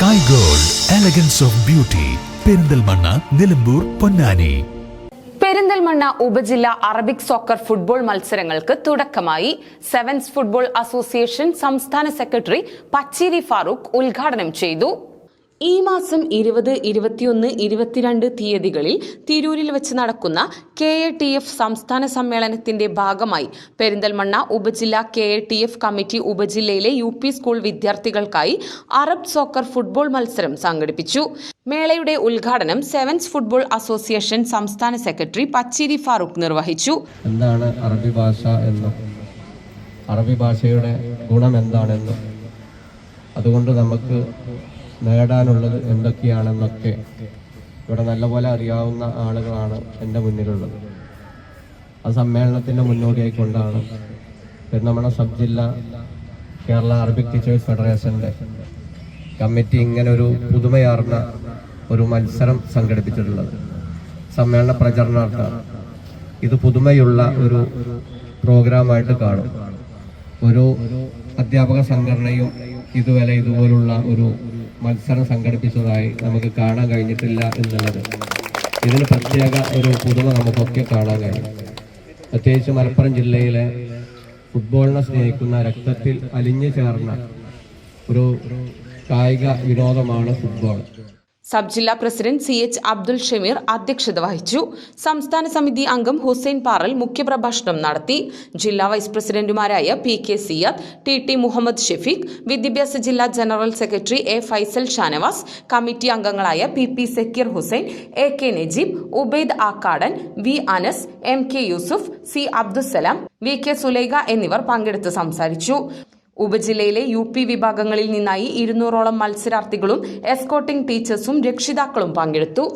Sky gold elegance of beauty Perinthalmanna Nilambur Ponnani. Perinthalmanna ഉപജില്ല Arabic soccer football മത്സരങ്ങൾക്ക് തുടക്കമായി sevens football association സംസ്ഥാന secretary Pacheri Farooq ഉദ്ഘാടനം ചെയ്തു. ഈ മാസം ഇരുപത് ഇരുപത്തിയൊന്ന് ഇരുപത്തിരണ്ട് തീയതികളിൽ തിരൂരിൽ വെച്ച് നടക്കുന്ന കെ എ ടി എഫ് സംസ്ഥാന സമ്മേളനത്തിന്റെ ഭാഗമായി പെരിന്തൽമണ്ണ ഉപജില്ല K A T F committee ഉപജില്ലയിലെ U P school വിദ്യാർത്ഥികൾക്കായി അറബ് സോക്കർ ഫുട്ബോൾ മത്സരം സംഘടിപ്പിച്ചു. മേളയുടെ ഉദ്ഘാടനം സെവൻസ് ഫുട്ബോൾ അസോസിയേഷൻ സംസ്ഥാന സെക്രട്ടറി പച്ചിരി ഫാറൂഖ് നിർവഹിച്ചു. എന്താണ് അറബി ഭാഷ എന്നും അറബി ഭാഷയുടെ ഗുണം എന്താണെന്നും അതുകൊണ്ട് നമുക്ക് നേടാനുള്ളത് എന്തൊക്കെയാണെന്നൊക്കെ ഇവിടെ നല്ലപോലെ അറിയാവുന്ന ആളുകളാണ് എന്റെ മുന്നിലുള്ളത്. ആ സമ്മേളനത്തിന്റെ മുന്നോടിയായി കൊണ്ടാണ് പെരുന്നമണ സബ് ജില്ല കേരള അറബിക് ടീച്ചേഴ്സ് ഫെഡറേഷന്റെ കമ്മിറ്റി ഇങ്ങനെ ഒരു പുതുമയാർന്ന ഒരു മത്സരം സംഘടിപ്പിച്ചിട്ടുള്ളത്. സമ്മേളന പ്രചരണാർത്ഥം. ഇത് പുതുമയുള്ള ഒരു പ്രോഗ്രാമായിട്ട് കാണും. ഒരു അധ്യാപക സംഘടനയും ഇതുവരെ ഇതുപോലുള്ള ഒരു മത്സരം സംഘടിപ്പിച്ചതായി നമുക്ക് കാണാൻ കഴിഞ്ഞിട്ടില്ല എന്നുള്ളത്. ഇതിന് പ്രത്യേക ഒരു പുതുമ നമുക്കൊക്കെ കാണാൻ കഴിയും. പ്രത്യേകിച്ച് മലപ്പുറം ജില്ലയിലെ ഫുട്ബോളിനെ സ്നേഹിക്കുന്ന രക്തത്തിൽ അലിഞ്ഞു ചേർന്ന ഒരു കായിക വിനോദമാണ് ഫുട്ബോൾ. സബ് ജില്ലാ president C H Abdul Shameer അധ്യക്ഷത വഹിച്ചു. സംസ്ഥാന സമിതി അംഗം ഹുസൈൻ പാറൽ മുഖ്യപ്രഭാഷണം നടത്തി. ജില്ലാ വൈസ് പ്രസിഡന്റുമാരായ P K Siyad T T Muhammad Shafeeq വിദ്യാഭ്യാസ ജില്ലാ general secretary A Faisal Shanavas committee അംഗങ്ങളായ P P Zakir Hussain A K Najeeb Ubaid Akkadan V Anas M K Yusuf C Abdussalam V K Sulaikha എന്നിവർ പങ്കെടുത്ത് സംസാരിച്ചു. ഉപജില്ലയിലെ U P വിഭാഗങ്ങളിൽ നിന്നായി ഇരുന്നൂറോളം മത്സരാർത്ഥികളും escorting ടീച്ചേഴ്സും രക്ഷിതാക്കളും പങ്കെടുത്തു.